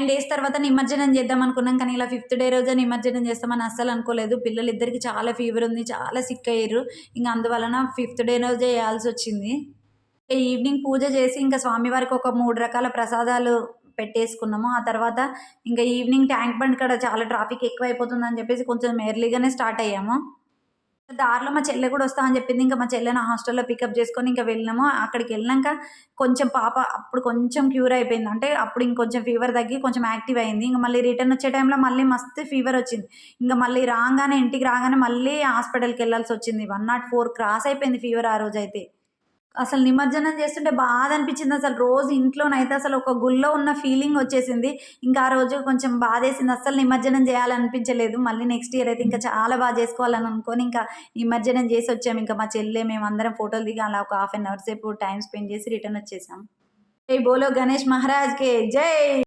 Nine days తర్వాత నిమజ్జనం చేద్దాం అనుకున్నాం కానీ ఇలా ఫిఫ్త్ డే రోజే నిమజ్జనం చేస్తామని అస్సలు అనుకోలేదు. పిల్లలిద్దరికి చాలా ఫీవర్ ఉంది చాలా సిక్ అయ్యారు. ఇంకా అందువలన ఫిఫ్త్ డే రోజే వేయాల్సి వచ్చింది. ఈవినింగ్ పూజ చేసి ఇంకా స్వామివారికి ఒక మూడు రకాల ప్రసాదాలు పెట్టేసుకున్నాము. ఆ తర్వాత ఇంకా ఈవినింగ్ ట్యాంక్ బండ్ కాడ చాలా ట్రాఫిక్ ఎక్కువ అయిపోతుందని చెప్పేసి కొంచెం ఎర్లీగానే స్టార్ట్ అయ్యాము. దారిలో మా చెల్లె కూడా వస్తా అని చెప్పింది. ఇంకా మా చెల్లెని హాస్టల్లో పికప్ చేసుకొని ఇంకా వెళ్ళినాము. అక్కడికి వెళ్ళాక కొంచెం పాప అప్పుడు కొంచెం క్యూర్ అయిపోయింది. అంటే అప్పుడు ఇంకొంచెం ఫీవర్ తగ్గి కొంచెం యాక్టివ్ అయింది. ఇంకా మళ్ళీ రిటర్న్ వచ్చే టైంలో మళ్ళీ మస్తు ఫీవర్ వచ్చింది. ఇంకా మళ్ళీ రాగానే ఇంటికి రాగానే మళ్ళీ హాస్పిటల్కి వెళ్ళాల్సి వచ్చింది. వన్ నాట్ ఫోర్ క్రాస్ అయిపోయింది ఫీవర్ ఆ రోజు అయితే అసలు నిమజ్జనం చేస్తుంటే బాధ అనిపించింది అసలు. రోజు ఇంట్లోనైతే అసలు ఒక గుళ్ళో ఉన్న ఫీలింగ్ వచ్చేసింది. ఇంకా ఆ రోజు కొంచెం బాధేసింది. అసలు నిమజ్జనం చేయాలనిపించలేదు. మళ్ళీ నెక్స్ట్ ఇయర్ అయితే ఇంకా చాలా బాగా చేసుకోవాలని అనుకొని ఇంకా నిమజ్జనం చేసి వచ్చాము ఇంకా మా చెల్లె మేము అందరం ఫోటోలు దిగి అలా ఒక హాఫ్ అన్ అవర్ సేపు టైం స్పెండ్ చేసి రిటర్న్ వచ్చేసాం. జై బోలో గణేష్ మహారాజ్కి జై!